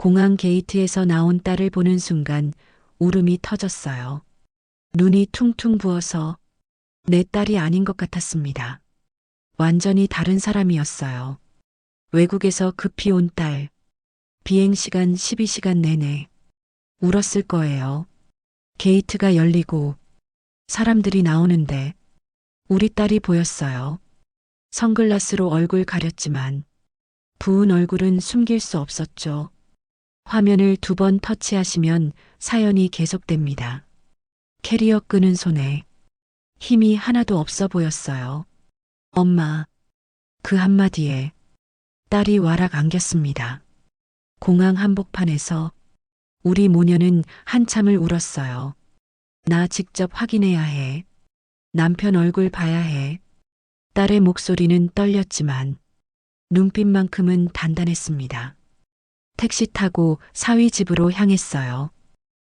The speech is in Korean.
공항 게이트에서 나온 딸을 보는 순간 울음이 터졌어요. 눈이 퉁퉁 부어서 내 딸이 아닌 것 같았습니다. 완전히 다른 사람이었어요. 외국에서 급히 온 딸. 비행시간 12시간 내내 울었을 거예요. 게이트가 열리고 사람들이 나오는데 우리 딸이 보였어요. 선글라스로 얼굴 가렸지만 부은 얼굴은 숨길 수 없었죠. 화면을 두 번 터치하시면 사연이 계속됩니다. 캐리어 끄는 손에 힘이 하나도 없어 보였어요. 엄마. 그 한마디에 딸이 와락 안겼습니다. 공항 한복판에서 우리 모녀는 한참을 울었어요. 나 직접 확인해야 해. 남편 얼굴 봐야 해. 딸의 목소리는 떨렸지만 눈빛만큼은 단단했습니다. 택시 타고 사위 집으로 향했어요.